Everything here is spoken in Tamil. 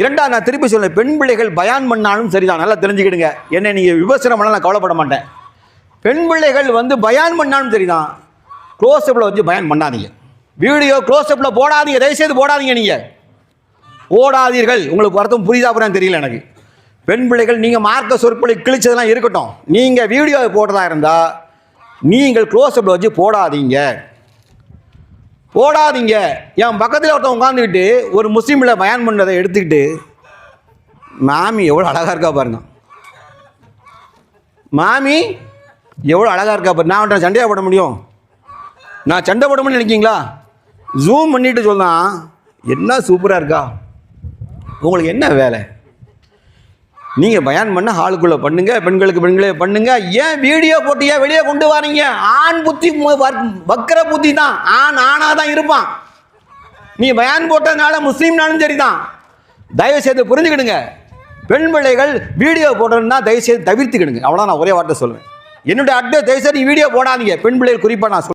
இரண்டாவது நான் திருப்பி சொல்றேன் பெண் பிள்ளைகள் பயான் பண்ணாலும் சரிதான். நல்லா தெரிஞ்சுக்கிடுங்க. என்னை நீங்கள் விமர்சனம் பண்ணாலும் நான் கவலைப்பட மாட்டேன். பெண் பிள்ளைகள் வந்து பயான் பண்ணாலும் சரிதான். க்ளோஸ்அப்பில் வச்சு பயான் பண்ணாதீங்க. வீடியோ க்ளோஸ்அப்பில் போடாதீங்க தயவுசெய்து போடாதீங்க நீங்கள் போடாதீர்கள். உங்களுக்கு வரதும் புரியுதா புரியான்னு தெரியல எனக்கு. பெண் பிள்ளைகள் நீங்கள் மார்க்க சொற்பொழி கிழிச்சதெல்லாம் இருக்கட்டும். நீங்கள் வீடியோ போடுறதா இருந்தால் நீங்கள் க்ளோஸ்அப்பில் வச்சு போடாதீங்க. ஓடாதீங்க என் பக்கத்தில் ஒருத்தன் உட்காந்துக்கிட்டு ஒரு முஸ்லீமில் பயன் பண்ணதை எடுத்துக்கிட்டு மாமி எவ்வளோ அழகாக இருக்கா பாருங்க. மாமி எவ்வளோ அழகாக இருக்கா பாரு. நான் அவன்கிட்ட சண்டையாக போட முடியும்? நான் சண்டை போட முடியும் நினைக்கிங்களா? ஜூம் பண்ணிட்டு சொன்னான் என்ன சூப்பராக இருக்கா? உங்களுக்கு என்ன வேலை? நீங்கள் பயன் பண்ண ஹாலுக்குள்ளே பண்ணுங்க பெண்களுக்கு பெண்களே பண்ணுங்க. ஏன் வீடியோ போட்டு ஏன் வெளியே கொண்டு வரீங்க. ஆண் புத்தி வக்- வக்கர புத்தி தான். ஆண் ஆணாக தான் இருப்பான். நீ பயன் போட்டதுனால முஸ்லீம்னாலும் சரி தான் தயவு செய்து புரிஞ்சுக்கிடுங்க. பெண் பிள்ளைகள் வீடியோ போடுறதுனா தயவு செய்து தவிர்த்துக்கிடுங்க. அவ்வளோ நான் ஒரே வார்த்தை சொல்லுவேன் என்னுடைய அட்வைஸ் தயவு செய்து நீ வீடியோ போடாதீங்க. பெண் பிள்ளைகள் குறிப்பாக நான்